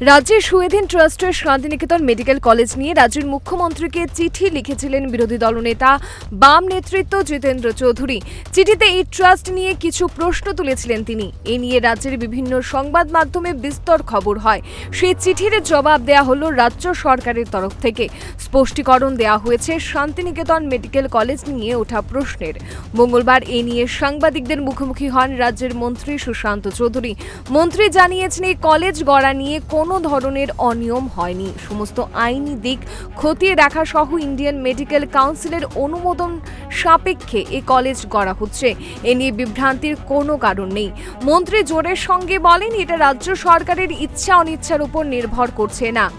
রাজ্যের সুয়েদিন ট্রাস্টের Santiniketan medical college নিয়ে রাজ্যের মুখ্যমন্ত্রীকে চিঠি লিখেছিলেন বিরোধী দলনেতা, বাম নেতৃত্ব জিতেন্দ্র চৌধুরী। চিঠিতে এই ট্রাস্ট নিয়ে কিছু প্রশ্ন তুলেছিলেন তিনি। এ নিয়ে রাজ্যের বিভিন্ন সংবাদ মাধ্যমে বিস্তর খবর হয়। সেই চিঠির জবাব দেয়া হলো রাজ্য সরকারের তরফ থেকে। স্পষ্টীকরণ দেওয়া হয়েছে শান্তিনিকেতন মেডিকেল কলেজ নিয়ে ওঠা প্রশ্নের। মঙ্গলবার এ নিয়ে সাংবাদিকদের মুখোমুখি হন রাজ্যের মন্ত্রী সুশান্ত চৌধুরী। মন্ত্রী জানিয়েছেন, এই কলেজ গড়া নিয়ে কোনো ধরনের অনিয়ম হয়নি। সমস্ত আইনি দিক খতিয়ে দেখা সহ ইন্ডিয়ান মেডিকেল কাউন্সিলের অনুমোদন সাপেক্ষে এ কলেজ গড়া হচ্ছে। এ নিয়ে বিভ্রান্তির কোনো কারণ নেই। মন্ত্রী জোরের সঙ্গে বলেন, এটা রাজ্য সরকারের ইচ্ছা অনিচ্ছার উপর নির্ভর করছে না।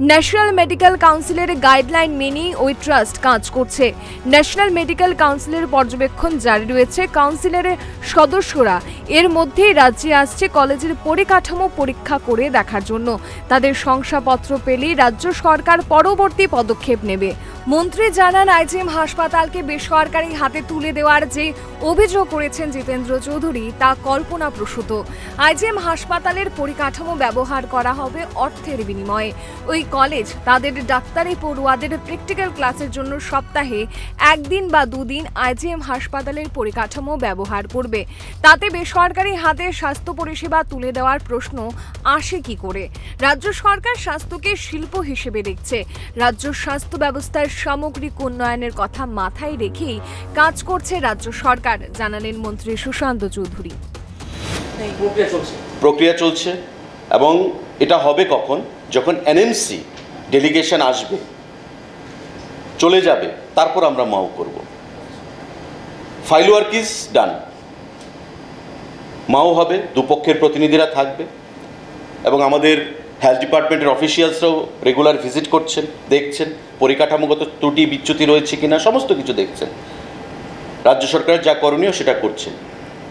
ন্যাশনাল মেডিকেল কাউন্সিলের গাইডলাইন মেনেই ওই ট্রাস্ট কাজ করছে। ন্যাশনাল মেডিকেল কাউন্সিলের পর্যবেক্ষণ জারি রয়েছে। কাউন্সিলের সদস্যরা এর মধ্যেই রাজ্যে আসছে কলেজের পরিকাঠামো পরীক্ষা করে দেখার জন্য। তাদের শংসাপত্র পেলেই রাজ্য সরকার পরবর্তী পদক্ষেপ নেবে। মন্ত্রী জানান, আইজিএম হাসপাতালকে বেসরকারি হাতে তুলে দেওয়ার যে অভিযোগ করেছেন জিতেন্দ্র চৌধুরী, তা কল্পনাপ্রসূত। আইজিএম হাসপাতালের পরিকাঠামো ব্যবহার করা হবে অর্থের বিনিময়ে। ওই কলেজ, তাদের ডাক্তারি পড়ুয়াদের প্র্যাকটিক্যাল ক্লাসের জন্য সপ্তাহে একদিন বা দুদিন আইজিএম হাসপাতালের পরিকাঠামো ব্যবহার করবে। তাতে বেসরকারি হাতে স্বাস্থ্য পরিষেবা তুলে দেওয়ার প্রশ্ন আসে কি করে? রাজ্য সরকার স্বাস্থ্যকে শিল্প হিসেবে দেখছে। রাজ্য স্বাস্থ্য ব্যবস্থার সামগ্রিক উন্নয়নের কথা মাথায় রেখেই কাজ করছে রাজ্য সরকার, জানালেন মন্ত্রী সুশান্ত চৌধুরী। প্রক্রিয়া চলছে এবং এটা হবে কখন? যখন এনএমসি ডেলিগেশন আসবে, চলে যাবে, তারপর আমরা মাও করব। ফাইল ওয়ার্ক ইজ ডান মাও হবে, দুপক্ষের প্রতিনিধিরা থাকবে, এবং আমাদের হেলথ ডিপার্টমেন্টের অফিসিয়ালসরাও রেগুলার ভিজিট করছেন, দেখছেন, পরিকাঠামোগত ত্রুটি, বিচ্যুতি রয়েছে কিনা, সমস্ত কিছু দেখছেন। রাজ্য সরকার যা করণীয় সেটা করছেন।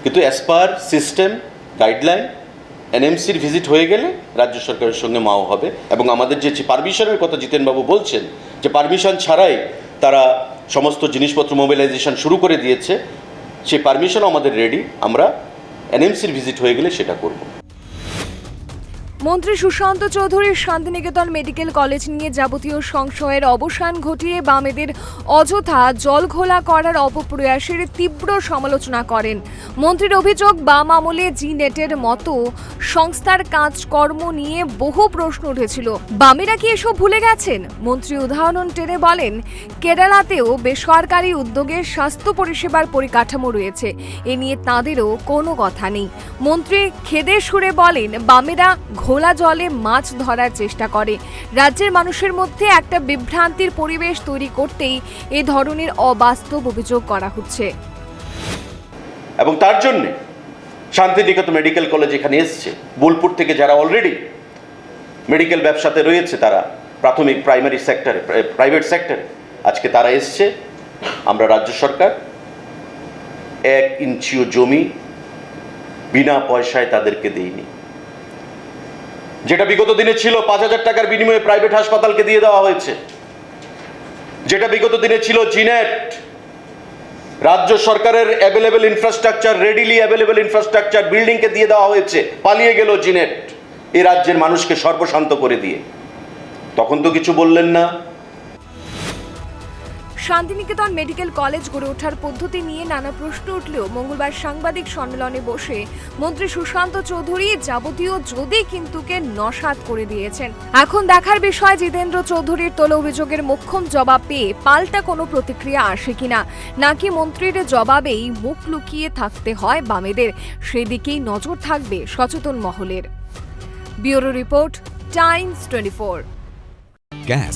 কিন্তু অ্যাজ পার সিস্টেম গাইডলাইন এনএমসির ভিজিট হয়ে গেলে রাজ্য সরকারের সঙ্গে মাও হবে এবং আমাদের যে পারমিশনের কথা জিতেনবাবু বলছেন, যে পারমিশন ছাড়াই তারা সমস্ত জিনিসপত্র মোবিলাইজেশন শুরু করে দিয়েছে, সেই পারমিশনও আমাদের রেডি আমরা এনএমসির ভিজিট হয়ে গেলে সেটা করব। মন্ত্রী সুশান্ত চৌধুরীর শান্তিনিকেতন মেডিকেল কলেজ নিয়ে যাবতীয় সংশয়ের অবসান ঘটিয়ে বামেদের অযথা জলঘোলা করার অপপ্রয়াসের তীব্র সমালোচনা করেন। মন্ত্রীর অভিযোগ, বাম আমলে জি নেটের মতো সংস্থার কাজকর্ম নিয়ে বহু প্রশ্ন উঠেছিল। বামেরা কি এসব ভুলে গেছেন? মন্ত্রী উদাহরণ টেনে বলেন, কেরালাতেও বেসরকারি উদ্যোগে স্বাস্থ্য পরিষেবার পরিকাঠামো রয়েছে। এ নিয়ে তাঁদেরও কোনো কথা নেই। মন্ত্রী খেদে সুরে বলেন, বামেরা ঘোলা জলে মাছ ধরার চেষ্টা করে। রাজ্যের মানুষের মধ্যে একটা বিভ্রান্তির পরিবেশ তৈরি করতেই এ ধরনের অবাস্তব অভিযোগ করা হচ্ছে। এবং তার জন্যে শান্তিনিকেতন মেডিকেল কলেজ এখানে এসছে। বোলপুর থেকে যারা অলরেডি মেডিকেল ব্যবসাতে রয়েছে তারা প্রাথমিক প্রাইমারি সেক্টরে প্রাইভেট সেক্টরে আজকে তারা এসছে। আমরা রাজ্য সরকার এক ইঞ্চিও জমি বিনা পয়সায় তাদেরকে দেইনি। যেটা বিগত দিনে ছিল পাঁচ হাজার টাকার বিনিময়ে প্রাইভেট হাসপাতালকে দিয়ে দেওয়া হয়েছে। যেটা বিগত দিনে ছিল জিনেট। রাজ্য সরকারের available infrastructure readily available infrastructure বিল্ডিংকে দিয়ে দেওয়া হয়েছে। পালিয়ে গেল জিনেট। এই রাজ্যের মানুষকে সর্বশান্ত করে দিয়ে। তখন তো কিছু বললেন না। শান্তিনিকেতন মেডিকেল কলেজ গড়ে ওঠার পদ্ধতি নিয়ে নানা প্রশ্ন উঠলেও মঙ্গলবার সাংবাদিক সম্মেলনে বসে মন্ত্রী সুশান্ত চৌধুরী যাবতীয় যদি কিন্তুকে নসাত করে দিয়েছেন। এখন দেখার বিষয়, জিতেন্দ্র চৌধুরীর তোলা অভিযোগের মোক্ষম জবাব পেয়ে পাল্টা কোনো প্রতিক্রিয়া আসে কিনা? নাকি মন্ত্রীর জবাবেই মুখ লুকিয়ে থাকতে হয় বামেদের? সেদিকেই নজর থাকবে সচেতন মহলের। Bureau report, Times twenty four. Gas